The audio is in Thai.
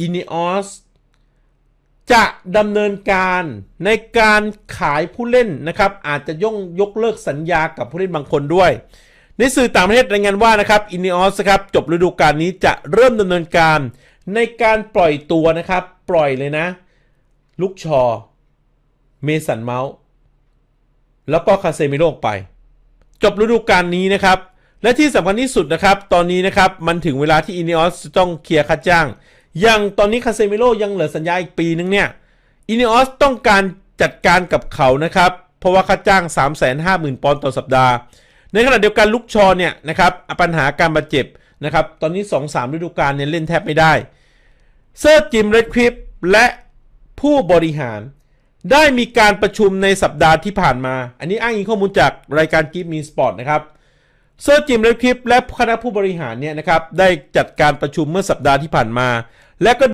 อินิออสจะดำเนินการในการขายผู้เล่นนะครับ อาจจะย่งยกเลิกสัญญากับผู้เล่นบางคนด้วย ในสื่อต่างประเทศรายงานว่านะครับอินิออสครับจบฤดูกาลนี้จะเริ่มดำเนินการในการปล่อยตัวนะครับ ปล่อยเลยนะ ลุกชอ เมสันเมาส์ แล้วก็คาเซมิโลออกไป จบฤดูกาลนี้นะครับ และที่สำคัญที่สุดนะครับ ตอนนี้นะครับ มันถึงเวลาที่อินิออสจะต้องเคลียร์ค่าจ้าง อยังตอนนี้คาเซมิโลยังเหลือสัญญาอีกปีนึงเนี่ยอินิออสต้องการจัดการกับเขานะครับ เพราะว่าค่าจ้าง 350,000 ปอนด์ต่อสัปดาห์ ในขณะเดียวกันลุกชอเนี่ยนะครับปัญหาการบาดเจ็บนะครับ ตอนนี้ 2-3 ฤดูกาลเนี่ยเล่นแทบไม่ได้ เซอร์จิมเรดคลิปและผู้บริหารได้มีการประชุมในสัปดาห์ที่ผ่านมา อันนี้อ้างอิงข้อมูลจากรายการกิฟมีสปอร์ตนะครับ เซอร์จิมเลคลิปและคณะผู้บริหารเนี่ยนะครับได้จัดการประชุมเมื่อสัปดาห์ที่ผ่านมา และก็